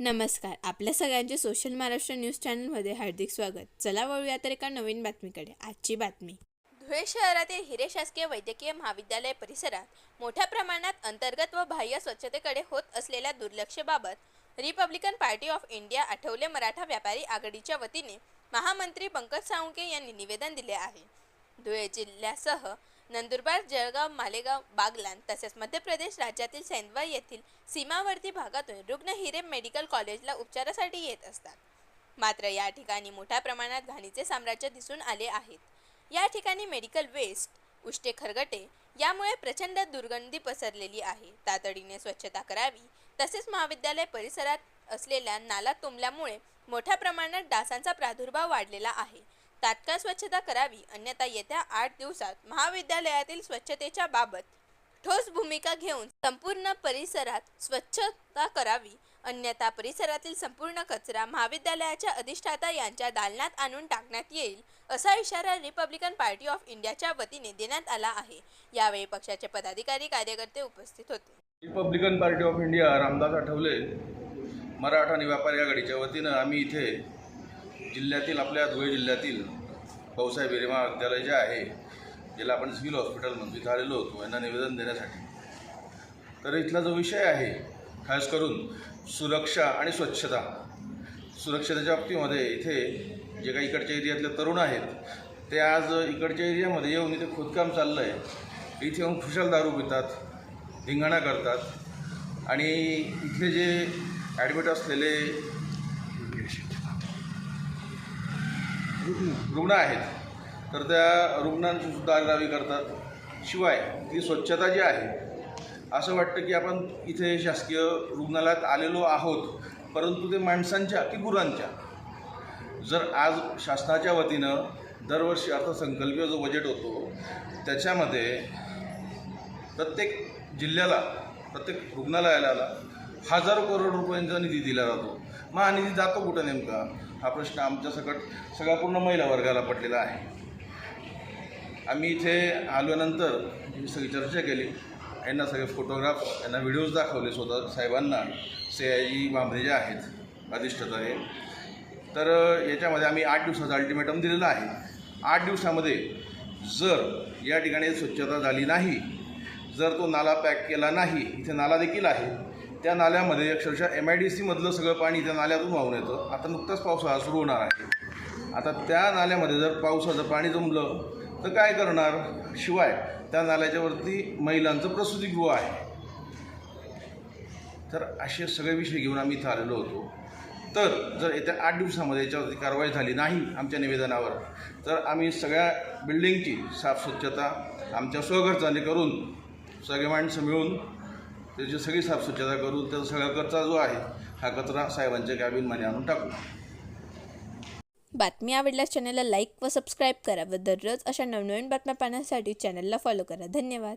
नमस्कार. आपल्या सगळ्यांचे सोशल महाराष्ट्र न्यूज चॅनलमध्ये हार्दिक स्वागत. चला वळूया तर एका नवीन बातमीकडे. आजची बातमी. धुळे शहरातील हिरे शासकीय वैद्यकीय महाविद्यालय परिसरात मोठ्या प्रमाणात अंतर्गत व बाह्य स्वच्छतेकडे होत असलेल्या दुर्लक्षबाबत Republican Party of India Athawale Maratha व्यापारी आघाडीच्या वतीने महामंत्री पंकज साळुंके यांनी निवेदन दिले आहे. धुळे जिल्ह्यासह नंदुरबार जळगाव मालेगाव बागलान तसेच मध्य प्रदेश राज्यातील सेंदवा येथील सीमावर्ती भागातून रुग्ण हिरे मेडिकल कॉलेजला उपचारासाठी येत असतात. मात्र या ठिकाणी मोठ्या प्रमाणात घाणीचे साम्राज्य दिसून आले आहेत. या ठिकाणी मेडिकल वेस्ट उष्टे खरगटे यामुळे प्रचंड दुर्गंधी पसरलेली आहे. तातडीने स्वच्छता करावी तसेच महाविद्यालय परिसरात असलेल्या नाला तुंबल्यामुळे मोठ्या प्रमाणात डासांचा प्रादुर्भाव वाढलेला आहे. तात्काळ स्वच्छता करावी अन्यथा येत्या आठ दिवसात महाविद्यालयातील स्वच्छतेच्या बाबत ठोस भूमिका घेऊन संपूर्ण परिसरात स्वच्छता करावी अन्यथा परिसरातील संपूर्ण कचरा महाविद्यालयाच्या अधिष्ठाता यांच्या दालनात आणून टाकण्यात येईल असा इशारा रिपब्लिकन पार्टी ऑफ इंडियाच्या वतीने देण्यात आला आहे. यावेळी पक्षाचे पदाधिकारी कार्यकर्ते उपस्थित होते. Republican Party of India Ramdas Athawale Maratha आणि व्यापारी आघाडीच्या वतीनं आम्ही इथे जिल्ह्यातील आपल्या धुळे जिल्ह्यातील भाऊसाहेब हिरेमा विद्यालय जे आहे ज्याला आपण सिव्हिल हॉस्पिटल म्हणतो आलेलो होतो यांना निवेदन देण्यासाठी. तर इथला जो विषय आहे खास करून सुरक्षा आणि स्वच्छता सुरक्षतेच्या बाबतीमध्ये इथे जे काही इकडच्या एरियातले तरुण आहेत ते आज इकडच्या एरियामध्ये येऊन इथे खोदकाम चाललं आहे इथे येऊन खुशाल दारू पितात धिंगाणा करतात. आणि इथले जे ॲडमिट असलेले रुग्ण आहेत. तर त्या रुग्णांची सुद्धा आग्रावी करतात. शिवाय ती स्वच्छता जी आहे असं वाटतं की आपण इथे शासकीय रुग्णालयात आलेलो आहोत परंतु ते माणसांच्या की गुरांच्या? जर आज शासनाच्या वतीनं दरवर्षी अर्थसंकल्पीय जो बजेट होतो त्याच्यामध्ये प्रत्येक जिल्ह्याला प्रत्येक रुग्णालयाला हजारो करोड रुपयांचा निधी दिला जातो. मग हा निधी जातो कुठं नेमका? हा प्रश्न आमच्या सकट सगळ्या पूर्ण महिला वर्गाला पडलेला आहे. आम्ही इथे आल्यानंतर मी सगळी चर्चा केली. यांना सगळे फोटोग्राफ यांना व्हिडिओज दाखवले स्वतः साहेबांना. सी आय जी भांबरे जे आहेत अधिष्ठाता हे. तर याच्यामध्ये आम्ही आठ दिवसाचं अल्टिमेटम दिलेलं आहे. आठ दिवसामध्ये जर या ठिकाणी स्वच्छता झाली नाही जर तो नाला पॅक केला नाही इथे नाला देखील आहे त्या नाल्यामध्ये अक्षरशः एम आय डी सीमधलं सगळं पाणी त्या नाल्यातून वाहून येतं. आता नुकताच पावसाळा सुरू होणार आहे. आता त्या नाल्यामध्ये जर पावसाचं पाणी जमलं तर काय करणार? शिवाय त्या नाल्याच्यावरती महिलांचं प्रसूतीगृह आहे. तर असे सगळे विषय घेऊन आम्ही इथं आलेलो होतो. तर जर येत्या आठ दिवसामध्ये याच्यावरती कारवाई झाली नाही आमच्या निवेदनावर तर आम्ही सगळ्या बिल्डिंगची साफस्वच्छता आमच्या स्वघरचाने करून सगळे माणसं मिळून त्याची सगळी साफस्वच्छता करून त्याचा सगळा कचरा जो आहे हा कचरा साहेबांच्या कॅबिनमध्ये आणून टाकू. बातमी आवडल्यास चॅनलला लाईक व सबस्क्राईब करा व दररोज अशा नवनवीन बातम्या पाहण्यासाठी चॅनलला फॉलो करा. धन्यवाद.